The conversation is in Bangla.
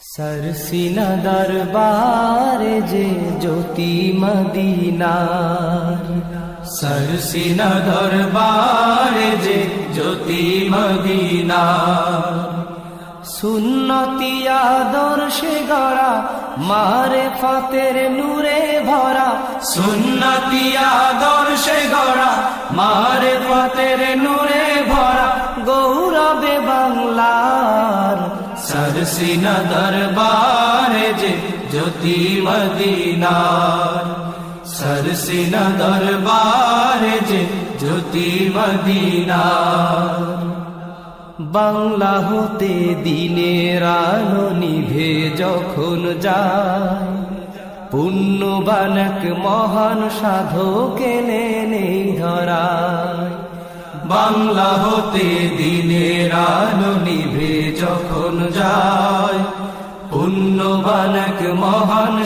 সরসিনা দরবারে যে জ্যোতি মদিনার সরসিনা দরবারে যে জ্যোতি মদিনার সুন্নতি আদর্শে গড়া মারে ফাতের নূরে ভরা সুন্নতি আদর্শে গড়া মারে ফাতের নূরে ভরা গৌরবে বাংলার সরসিনা দরবারে যে জ্যোতি মদিনার। সরসিনা দরবারে যে জ্যোতি মদিনার। বাংলা হতে দিনের আলো নিভে যখন যায়, পুণ্যবান এক মহান সাধক এলেন এই ধরায়। বাংলা হতে দিনের আলো নিভে যখন যায় পুণ্যবান এক মহান